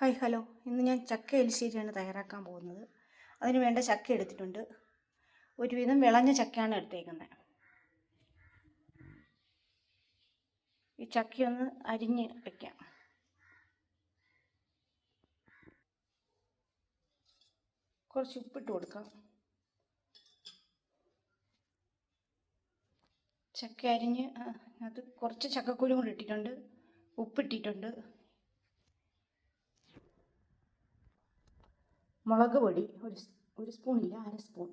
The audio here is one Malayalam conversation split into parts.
Hi hello. ഇന്ന് ഞാൻ ചക്ക എലിശ്ശേരിയാണ് തയ്യാറാക്കാൻ പോകുന്നത്. അതിന് വേണ്ട ചക്ക എടുത്തിട്ടുണ്ട്. ഒരുവിധം വിളഞ്ഞ ചക്കയാണ് എടുത്തേക്കുന്നത്. ഈ ചക്കയൊന്ന് അരിഞ്ഞ് വയ്ക്കാം കുറച്ച് ഉപ്പിട്ട് കൊടുക്കാം. ചക്ക അരിഞ്ഞ് അത് കുറച്ച് ചക്കക്കുരു കൂടി ഇട്ടിട്ടുണ്ട്. ഉപ്പിട്ടിട്ടുണ്ട്. മുളക് പൊടി ഒരു ഒരു സ്പൂണില്ല അര സ്പൂൺ.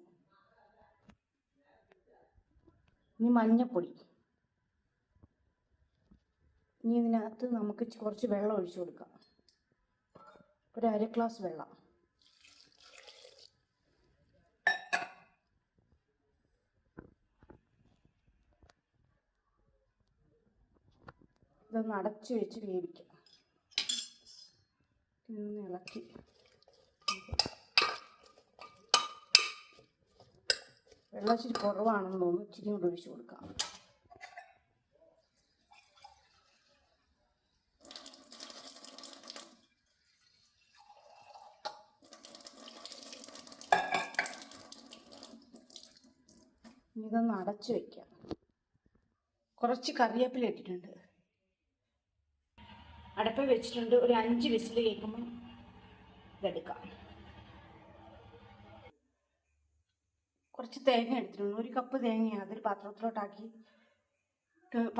ഇനി മഞ്ഞൾപ്പൊടി ഇനി ഇതിനകത്ത് നമുക്ക് കുറച്ച് വെള്ളം ഒഴിച്ചു കൊടുക്കാം. ഒരു അര ഗ്ലാസ് വെള്ളം. ഇതൊന്ന് അടച്ചു വെച്ച് വേവിക്കാം. ഇളക്കി. വെള്ളം ഇച്ചിരി കുറവാണെന്ന് തോന്നുന്നു. ഇച്ചിരി കൂടെ ഒഴിച്ചു കൊടുക്കാം. ഇതൊന്ന് അടച്ചു വെക്കാം. കുറച്ച് കറിവേപ്പില ഇട്ടിട്ടുണ്ട്. അടപ്പ വെച്ചിട്ടുണ്ട്. ഒരു അഞ്ച് വിസിൽ കേൾക്കുമ്പോൾ ഇതെടുക്കാം. കുറച്ച് തേങ്ങ എടുത്തിട്ടുണ്ട്. ഒരു കപ്പ് തേങ്ങ അതൊരു പാത്രത്തിലോട്ടാക്കി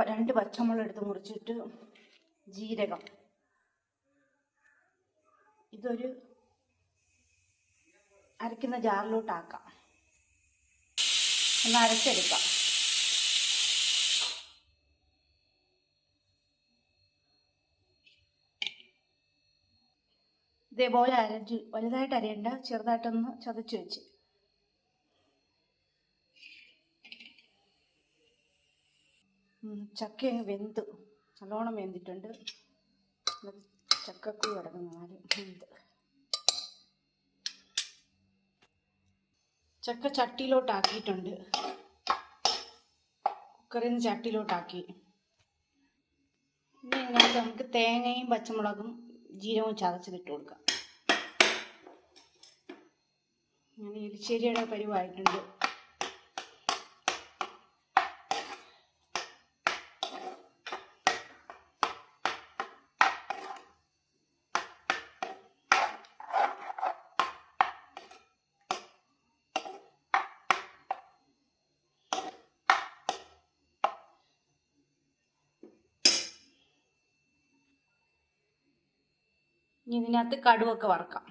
രണ്ട് പച്ചമുളക് എടുത്ത് മുറിച്ചിട്ട് ജീരകം. ഇതൊരു അരയ്ക്കുന്ന ജാറിലോട്ടാക്കാം. ഒന്ന് അരച്ചെടുക്കാം. ഇതേപോലെ അരച്ച് വലുതായിട്ട് അരയണ്ട ചെറുതായിട്ടൊന്ന് ചതച്ച് വെച്ച്. ചക്ക അങ്ങ് വെന്തു. നല്ലോണം വെന്തിട്ടുണ്ട്. ചക്കക്കു ചക്കക്കുരു കിടക്കുന്ന നാല് വെന്ത്. ചക്ക ചട്ടിയിലോട്ടാക്കിയിട്ടുണ്ട്. കുക്കറിൽ നിന്ന് ചട്ടിയിലോട്ടാക്കി. ഇനി ഇതിനകത്ത് നമുക്ക് തേങ്ങയും പച്ചമുളകും ജീരകവും ചതച്ചതിട്ട് കൊടുക്കാം. ഞാൻ എലിശ്ശേരിയുടെ പരിവായിട്ടുണ്ട്. ഇനി ഇതിനകത്ത് കടുവൊക്കെ വറക്കാം.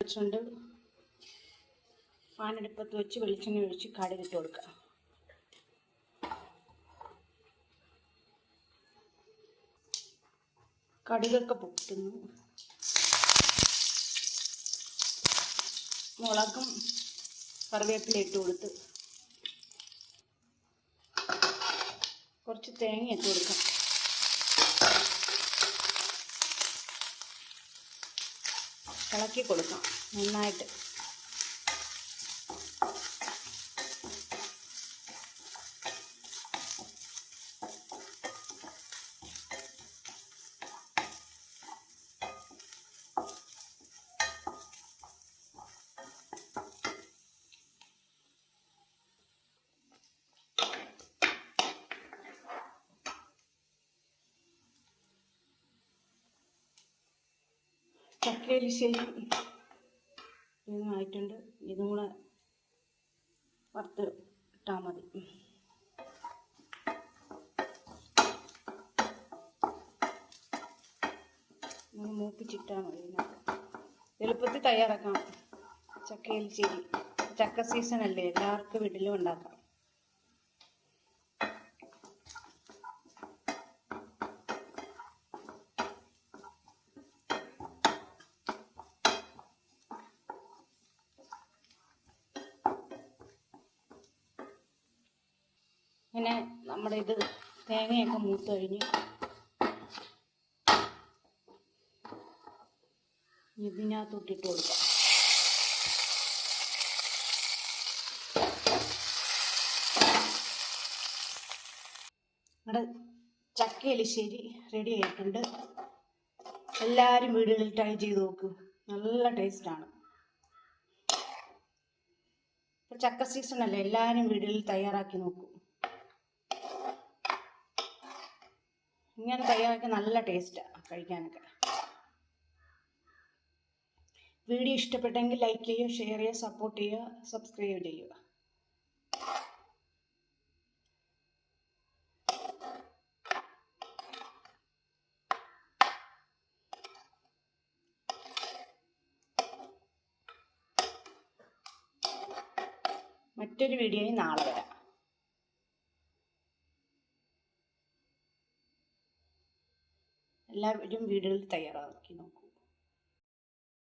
വെച്ചുകൊണ്ട് പാനെടുപ്പത്ത് വെച്ച് വെളിച്ചെണ്ണ ഒഴിച്ച് കടുകിട്ട് കൊടുക്കുക. കടുകൊക്കെ പൊട്ടുന്നു. മുളകും കറിവേപ്പില ഇട്ട് കൊടുത്ത് കുറച്ച് തേങ്ങ ഇട്ട് കൊടുക്കാം. ഇളക്കി കൊടുക്കാം. നന്നായിട്ട്. ചക്കയിലിശ്ശേരി ആയിട്ടുണ്ട്. ഇതും കൂടെ വറുത്ത് ഇട്ടാൽ മതി. മൂപ്പിച്ചിട്ടാൽ മതി എളുപ്പത്തിൽ തയ്യാറാക്കാം. ചക്കയിലിശ്ശേരി ചക്ക സീസൺ അല്ലേ? എല്ലാവർക്കും വീട്ടിലും ഉണ്ടാക്കാം. ഇങ്ങനെ നമ്മുടെ ഇത് തേങ്ങയൊക്കെ മൂത്ത് കഴിഞ്ഞ് ഇതിനകത്തോട്ടിട്ട് കൊടുക്കാം. നമ്മുടെ ചക്ക എലിശ്ശേരി റെഡി ആയിട്ടുണ്ട്. എല്ലാവരും വീടുകളിൽ ട്രൈ ചെയ്ത് നോക്കൂ. നല്ല ടേസ്റ്റാണ് ചക്ക സീസൺ അല്ലേ എല്ലാവരും വീടുകളിൽ തയ്യാറാക്കി നോക്കൂ. ഇങ്ങനെ തയ്യാറാക്കി നല്ല ടേസ്റ്റാണ് കഴിക്കാനൊക്കെ. വീഡിയോ ഇഷ്ടപ്പെട്ടെങ്കിൽ ലൈക്ക് ചെയ്യുക ഷെയർ ചെയ്യുക സപ്പോർട്ട് ചെയ്യുക സബ്സ്ക്രൈബ് ചെയ്യുക. മറ്റൊരു വീഡിയോയിൽ നാളെ വരാം. എല്ലാവരും വീടുകളിൽ തയ്യാറാക്കി നോക്കും.